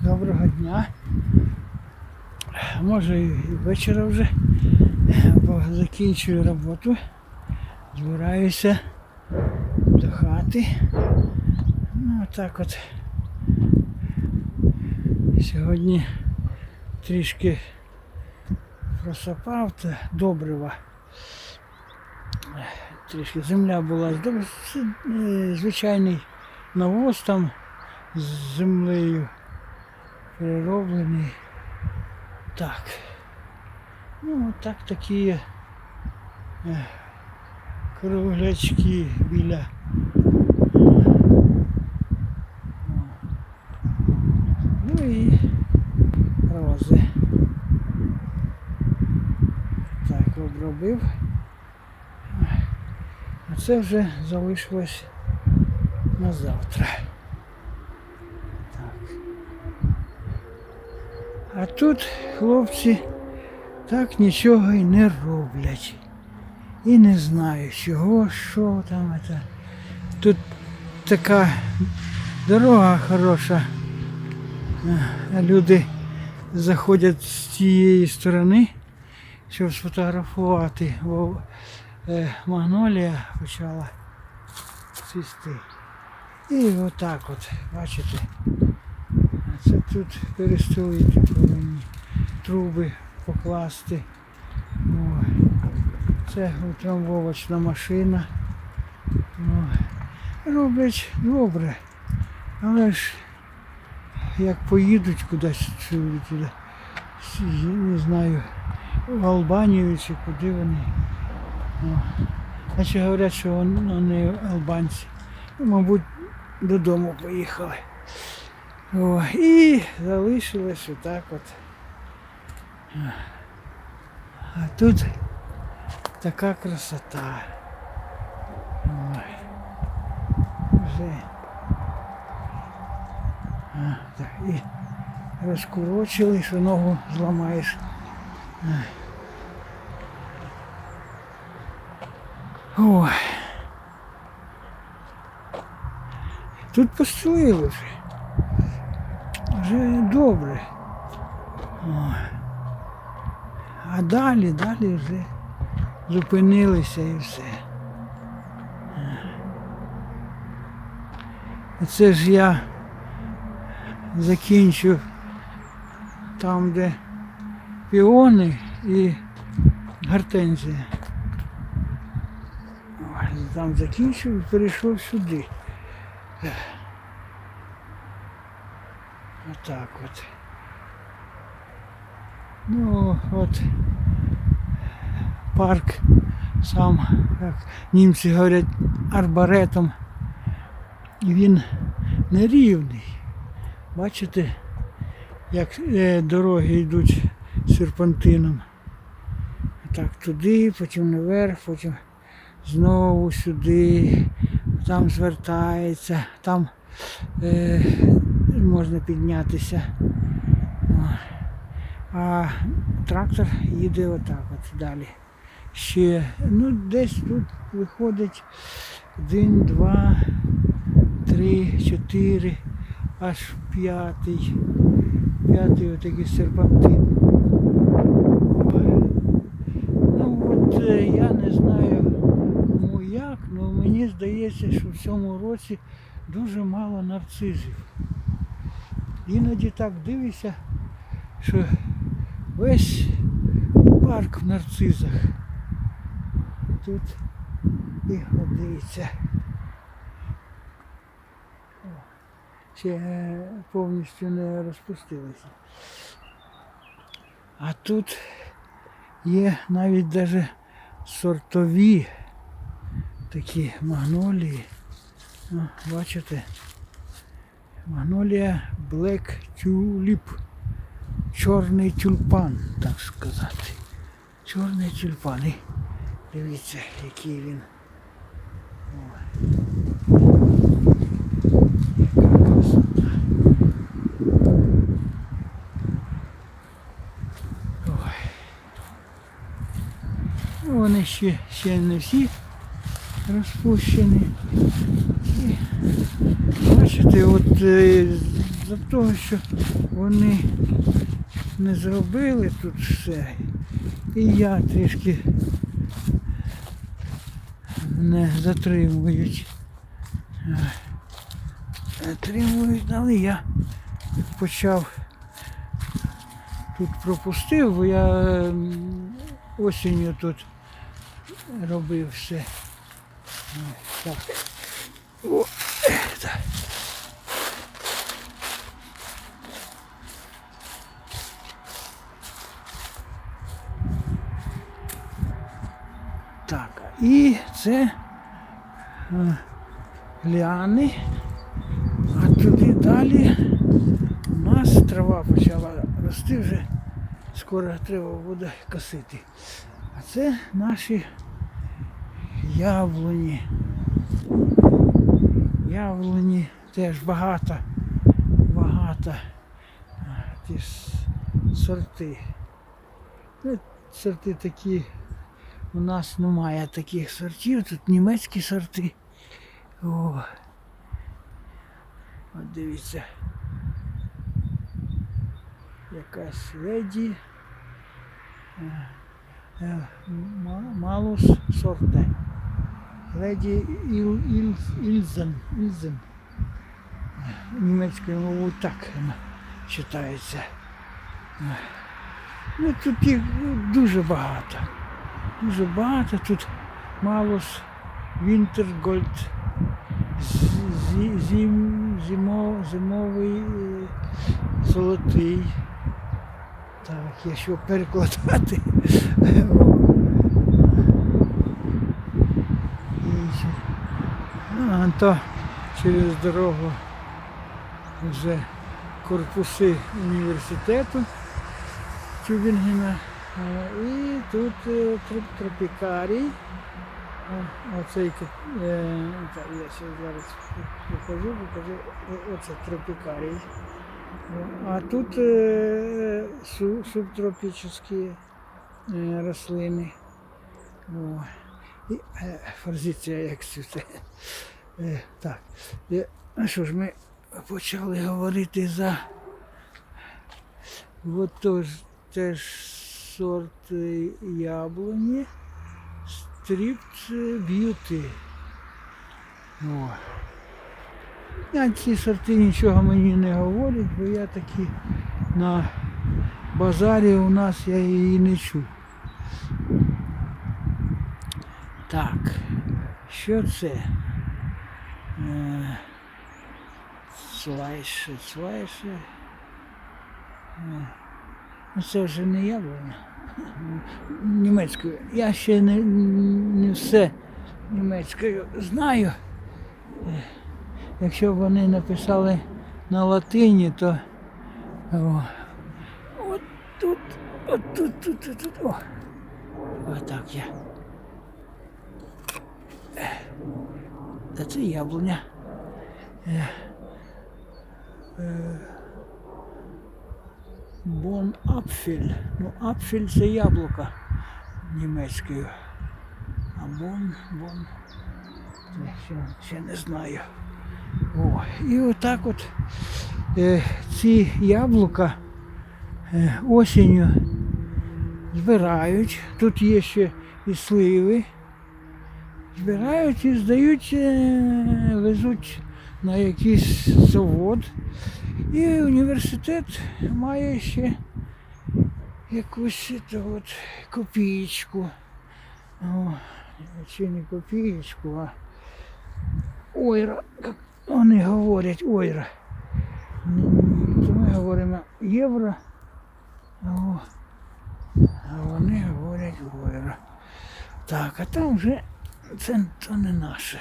Доброго дня. Може і вечора вже, бо закінчую роботу. Збираюся до хати. Ну, отак от. Сьогодні трішки просапав та добрива. Трішки земля була е, звичайний навоз там з землею перероблений. Так. Ну, так такі е, круглячки біля. Ну і рози. Так, обробив. А це вже залишилось на завтра. Так. А тут хлопці так нічого і не роблять. І не знаю, чого, що там це. Тут така дорога хороша. Люди заходять з тієї сторони, щоб сфотографувати, бо е, магнолія почала цвісти. І отак от, бачите. Це тут перестроїти повинні труби покласти. О, це утрамбовочна машина. О, роблять добре. Але ж як поїдуть кудись не знаю, в Албанію чи куди вони. О. Ще говорять, що вони албанці. Ну, мабуть, додому поїхали. О, і залишилось отак от. А тут така красота. Ой. Вже. А, так, і розкурочили, що ногу зламаєш. Ой. Тут построїли вже. Вже добре. Ой. А далі, далі вже зупинилися і все. Це ж я закінчив там, де піони і гортензія. Там закінчив і перейшов сюди. Отак от. Ну, от парк сам, як німці говорять, арбаретом. І він нерівний. Бачите, як е, дороги йдуть серпантином. Так, туди, потім наверх, потім знову сюди, там звертається, там е, можна піднятися. А трактор їде отак от далі. Ще, ну десь тут виходить один, два, три, чотири, аж п'ятий. П'ятий отакий серпантин. Ой. Ну от е, я не знаю кому як, але мені здається, що в цьому році дуже мало нарцизів. Іноді так дивишся, що весь парк в нарцизах. Тут і годиться. О, Ще повністю не розпустилися. А тут є навіть даже сортові такі магнолії. О, бачите? Магнолія Black Tulip. Чорний тюльпан, так сказати. Чорний тюльпан. І дивіться, який він. Ой. Ну, Вони ще, ще не всі розпущені. І бачите, от е, за того, що вони не зробили тут все. І я трішки не затримують. Затримують, але я почав тут пропустив, бо я осінню тут робив все. Так. О, так. Так, і це е, ліани, а туди далі у нас трава почала рости вже, скоро треба буде косити. А це наші яблуні. Яблуні теж багато, багато ті сорти. Ну, сорти такі, у нас немає таких сортів, тут німецькі сорти. О. От дивіться. Якась леді. Е, е, Малус сорте. Леді Іл, Іл, Ільзен. Ільзен. Німецькою мовою так вона читається. Ну, тут їх дуже багато. Дуже багато. Тут Малус Вінтергольд. Зім, зимо, зимовий е, золотий. Так, якщо перекладати. І ще- То через дорогу вже корпуси університету Тюбінгена. І тут е, тропікарій. Оцей е, так, я ще зараз покажу, покажу. Оце тропікарій. А тут е, субтропічні е, рослини. Е, форзиція як цвіте. Е, так. Е, ну що ж, ми почали говорити за от тож, теж сорт е, яблуні. Стріпт б'юти. Ці сорти нічого мені не говорять, бо я такі на базарі у нас я її не чув. Так, що це? Слайше, слайше. Ну, Це вже не яблуня. Німецькою. Я ще не, не все німецькою знаю. Якщо б вони написали на латині, то о, от тут, от тут, тут, тут, тут. О. Отак я. Та це яблуня. Е, Бон апфель. Ну, апфель це яблука німецькою. А бон, бон. Ще, ще не знаю. О, і отак от е, ці яблука е, осінню збирають. Тут є ще і сливи. Збирають і здають, е, везуть на якийсь завод. І університет має ще якусь от, копієчку. О, чи не копієчку, а ойра. як Вони говорять ойра. То ми говоримо євро, а вони говорять ойра. Так, а там вже це то не наше.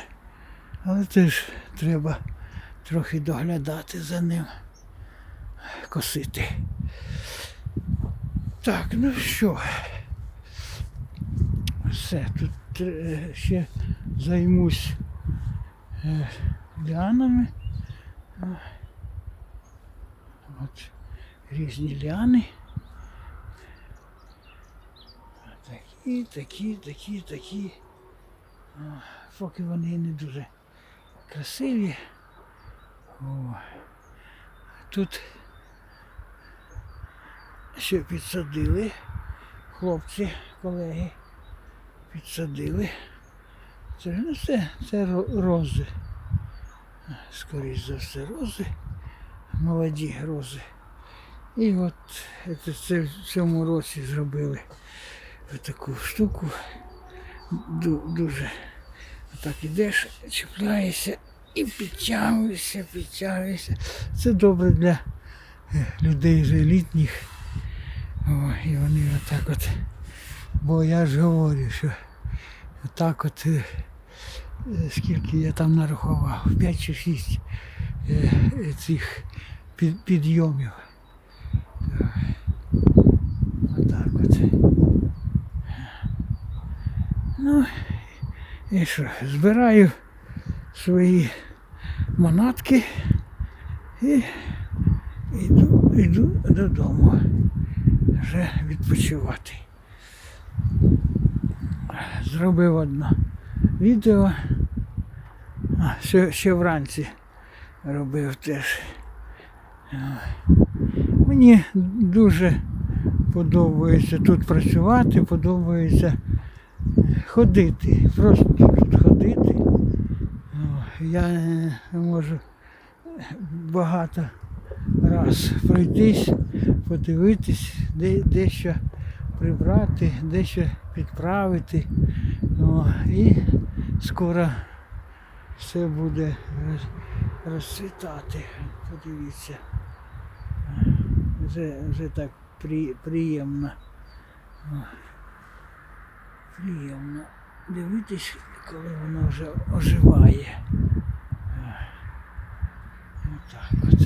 Але теж треба трохи доглядати за ним, косити. Так, ну що. Все, тут тр- ще займусь е, ліанами. От різні ліани. Такі, такі, такі, такі. Поки вони не дуже красиві. О. Тут ще підсадили. Хлопці, колеги, підсадили. Це не все, це рози. Скоріше за все, рози. Молоді рози. І от це, це в цьому році зробили таку штуку. Ду- дуже так ідеш, чіпляєшся і підтягуєшся, підтягуєшся. Це добре для е, людей вже літніх. О, і вони отак от. Бо я ж говорю, що отак от е, скільки я там нарахував, 5 чи 6 е, цих під, підйомів. Так. Отак от. Ну, і що, збираю свої манатки і йду, йду додому вже відпочивати. Зробив одне відео. А, ще, ще вранці робив теж. Мені дуже подобається тут працювати, подобається ходити. Просто тут ходити. Я е, можу багато раз пройтись, подивитись, де, дещо прибрати, дещо підправити. І скоро все буде розцвітати. Подивіться. Вже, вже так при, приємно. Приємно дивитись, коли воно вже оживає. Отак от.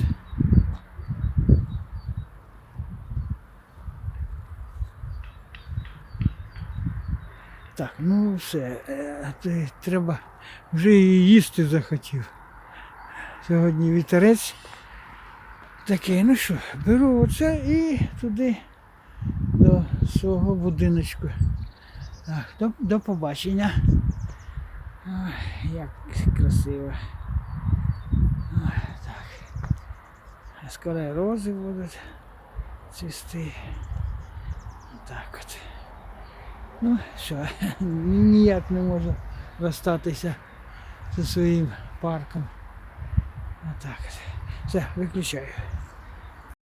Так, ну все, е, те- треба вже і їсти захотів. Сьогодні вітерець такий, ну що, беру оце і туди до свого будиночку. Так, до, до побачення. Ой, як красиво. Ой, так. Скоро рози будуть цвісти. Так от. Ну що, ніяк не можу розстатися зі своїм парком. Отак от. Все, виключаю.